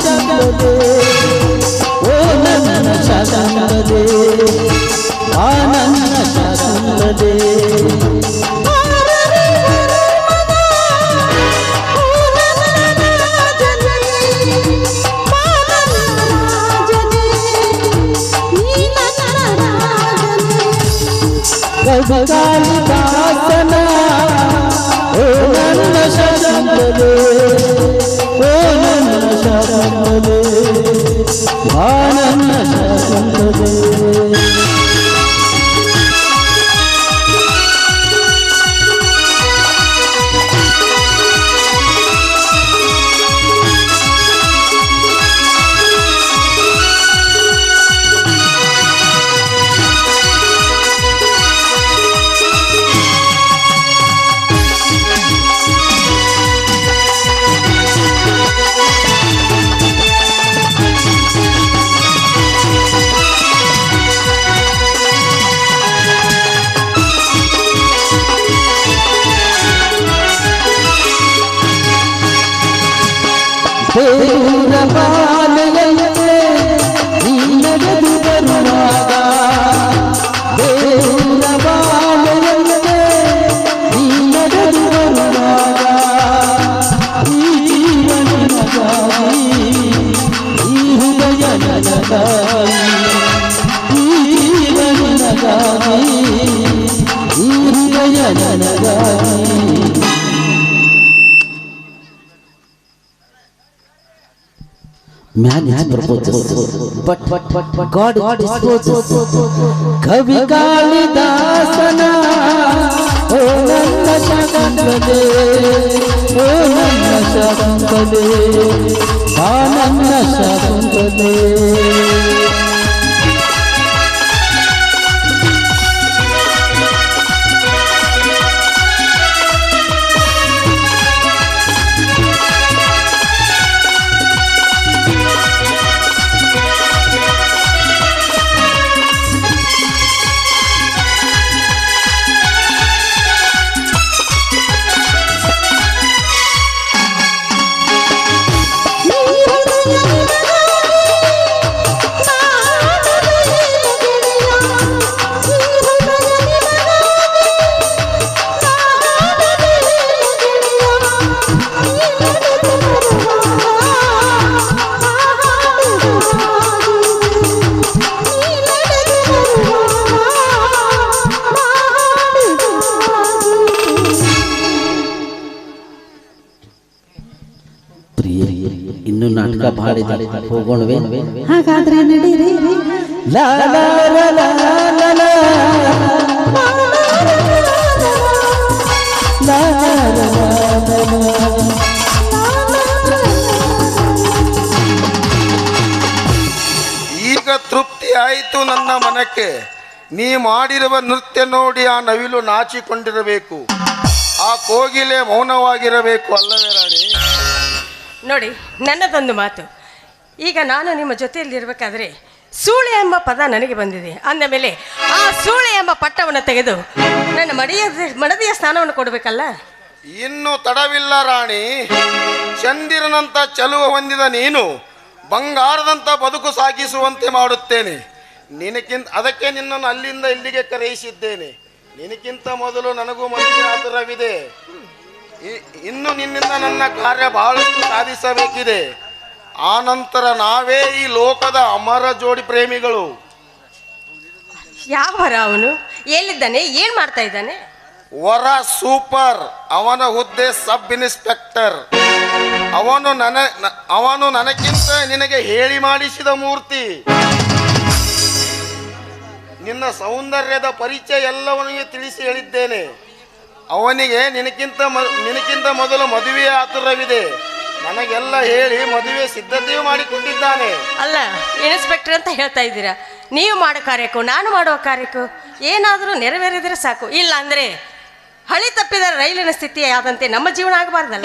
সাজানো রে ও নন্দন সাজানো রে আনন্দ সাজানো রে কালিদাসনা ও নন্দ সাজানো রে ನನ್ನ ಶಾಕುಂತಲೆ ಆ man man proposal but but but God God proposal कवि कालिदास ना ओ नन्द शंकरदे ओ नन्द शंकरदे आ नन्द शंकरदे ನಾಟಕ ಭಾಳ ಹೋಗೋಣವೆ. ಹಾಗಾದ್ರೆ ನಡೀರಿ. ಈಗ ತೃಪ್ತಿ ಆಯಿತು ನನ್ನ ಮನಕ್ಕೆ. ನೀ ಮಾಡಿರುವ ನೃತ್ಯ ನೋಡಿ ಆ ನವಿಲು ನಾಚಿಕೊಂಡಿರಬೇಕು. ಆ ಕೋಗಿಲೆ ಮೌನವಾಗಿರಬೇಕು ಅಲ್ಲವೇ ರಾಣಿ? ನೋಡಿ, ನನ್ನದೊಂದು ಮಾತು. ಈಗ ನಾನು ನಿಮ್ಮ ಜೊತೆಯಲ್ಲಿರಬೇಕಾದ್ರೆ ಸೂಳೆ ಎಂಬ ಪದ ನನಗೆ ಬಂದಿದೆ. ಅಂದ ಮೇಲೆ ಆ ಸೂಳೆ ಎಂಬ ಪಟ್ಟವನ್ನು ತೆಗೆದು ನನ್ನ ಮಡಿಯ ಮಡದಿಯ ಸ್ಥಾನವನ್ನು ಕೊಡಬೇಕಲ್ಲ? ಇನ್ನು ತಡವಿಲ್ಲ ರಾಣಿ. ಚಂದಿರನಂತ ಚಲುವ ಹೊಂದಿದ ನೀನು ಬಂಗಾರದಂತ ಬದುಕು ಸಾಗಿಸುವಂತೆ ಮಾಡುತ್ತೇನೆ. ನಿನಕ್ಕಿಂತ ಅದಕ್ಕೆ ನಿನ್ನನ್ನು ಅಲ್ಲಿಂದ ಇಲ್ಲಿಗೆ ಕರೆಯಿಸಿದ್ದೇನೆ. ನಿನಕ್ಕಿಂತ ಮೊದಲು ನನಗೂ ಮಧ್ಯ ಆತುರವಿದೆ ಇನ್ನು ನಿನ್ನಿಂದ ನನ್ನ ಕಾರ್ಯ ಬಹಳಷ್ಟು ಸಾಧಿಸಬೇಕಿದೆ. ಆ ನಂತರ ನಾವೇ ಈ ಲೋಕದ ಅಮರ ಜೋಡಿ ಪ್ರೇಮಿಗಳು. ಯಾವರ ಅವನು? ಎಲ್ಲಿದ್ದಾನೆ ಏನು ಮಾಡ್ತಾ ಇದ್ದಾನೆ? ವರ ಸೂಪರ್. ಅವನ ಹುದ್ದೆ ಸಬ್ ಇನ್ಸ್ಪೆಕ್ಟರ್. ಅವನು ನನ ಅವನು ನನಗಿಂತ ನಿನಗೆ ಹೇಳಿ ಮಾಡಿಸಿದ ಮೂರ್ತಿ. ನಿನ್ನ ಸೌಂದರ್ಯದ ಪರಿಚಯ ಎಲ್ಲವನಿಗೆ ತಿಳಿಸಿ ಹೇಳಿದ್ದೇನೆ. ಅವನಿಗೆ ನಿನಕ್ಕಿಂತ ಮ- ನಿನಕ್ಕಿಂತ ಮೊದಲು ಮದುವೆ ಆತುರವಿದೆ. ನನಗೆಲ್ಲ ಹೇಳಿ ಮದುವೆ ಸಿದ್ಧತೆಯೂ ಮಾಡಿಕೊಂಡಿದ್ದಾನೆ. ಅಲ್ಲ ಇನ್ಸ್ಪೆಕ್ಟರ್ ಅಂತ ಹೇಳ್ತಾ ಇದ್ದೀರಾ? ನೀವು ಮಾಡೋ ಕಾರ್ಯಕ್ಕೂ ನಾನು ಮಾಡುವ ಕಾರ್ಯಕ್ಕೂ ಏನಾದರೂ ನೆರವೇರಿದ್ರೆ ಸಾಕು. ಇಲ್ಲ ಅಂದರೆ ಹಳಿ ತಪ್ಪಿದ ರೈಲಿನ ಸ್ಥಿತಿ ಆದಂತೆ ನಮ್ಮ ಜೀವನ ಆಗಬಾರ್ದಲ್ಲ?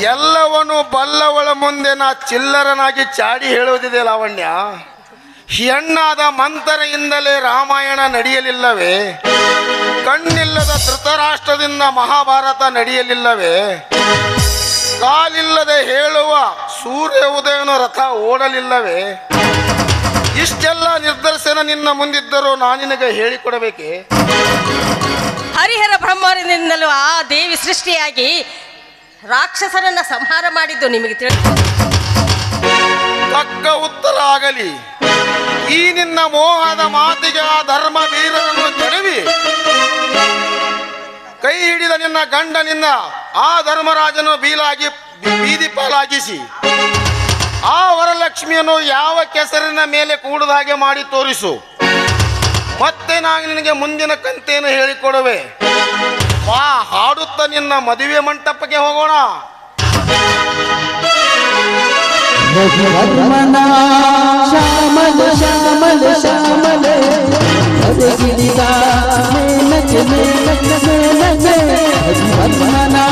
ಎಲ್ಲವನು ಬಲ್ಲವಳ ಮುಂದೆ ನಾ ಚಿಲ್ಲರನಾಗಿ ಚಾಡಿ ಹೇಳುವುದಿದೆ ಲಾವಣ್ಯ. ಹೆಣ್ಣಾದ ಮಂತರೆಯಿಂದಲೇ ರಾಮಾಯಣ ನಡೆಯಲಿಲ್ಲವೇ? ಕಣ್ಣಿಲ್ಲದ ಧೃತರಾಷ್ಟ್ರದಿಂದ ಮಹಾಭಾರತ ನಡೆಯಲಿಲ್ಲವೇ? ಕಾಲಿಲ್ಲದೆ ಹೇಳುವ ಸೂರ್ಯ ಉದಯನ ರಥ ಓಡಲಿಲ್ಲವೇ? ಇಷ್ಟೆಲ್ಲ ನಿರ್ದರ್ಶನ ನಿನ್ನ ಮುಂದಿದ್ದರೂ ನಾನಿನಗೆ ಹೇಳಿಕೊಡಬೇಕೆ? ಹರಿಹರ ಬ್ರಹ್ಮರಿಂದಲೂ ಆ ದೇವಿ ಸೃಷ್ಟಿಯಾಗಿ ರಾಕ್ಷಸರನ್ನ ಸಂಹಾರ ಮಾಡಿದ್ದು ನಿಮಗೆ ತಿಳಿದು ತಕ್ಕ ಉತ್ತರ ಆಗಲಿ. ಈ ನಿನ್ನ ಮೋಹದ ಮಾತಿಗೆ ಆ ಧರ್ಮ ವೀರನನ್ನು ಕೆಡವಿ ಕೈ ಹಿಡಿದ ನಿನ್ನ ಗಂಡನಿಂದ ಆ ಧರ್ಮರಾಜನು ಬೀಲಾಗಿ ಬೀದಿ ಪಾಲಾಗಿಸಿ. ಆ ವರಲಕ್ಷ್ಮಿಯನ್ನು ಯಾವ ಕೆಸರಿನ ಮೇಲೆ ಕೂಡದ ಹಾಗೆ ಮಾಡಿ ತೋರಿಸು. ಮತ್ತೆ ನಾನು ನಿನಗೆ ಮುಂದಿನ ಕಂತೆಯನ್ನು ಹೇಳಿಕೊಡುವೆ. ವಾ ಹಾಡುತ್ತ ನಿನ್ನ ಮದುವೆ ಮಂಟಪಕ್ಕೆ ಹೋಗೋಣ. रघुवन्मना श्यामल श्यामल श्यामल गिरिजा मेनक मेनक मेनक रघुवन्मना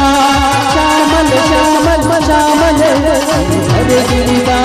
श्यामल श्यामल श्यामल गिरिजा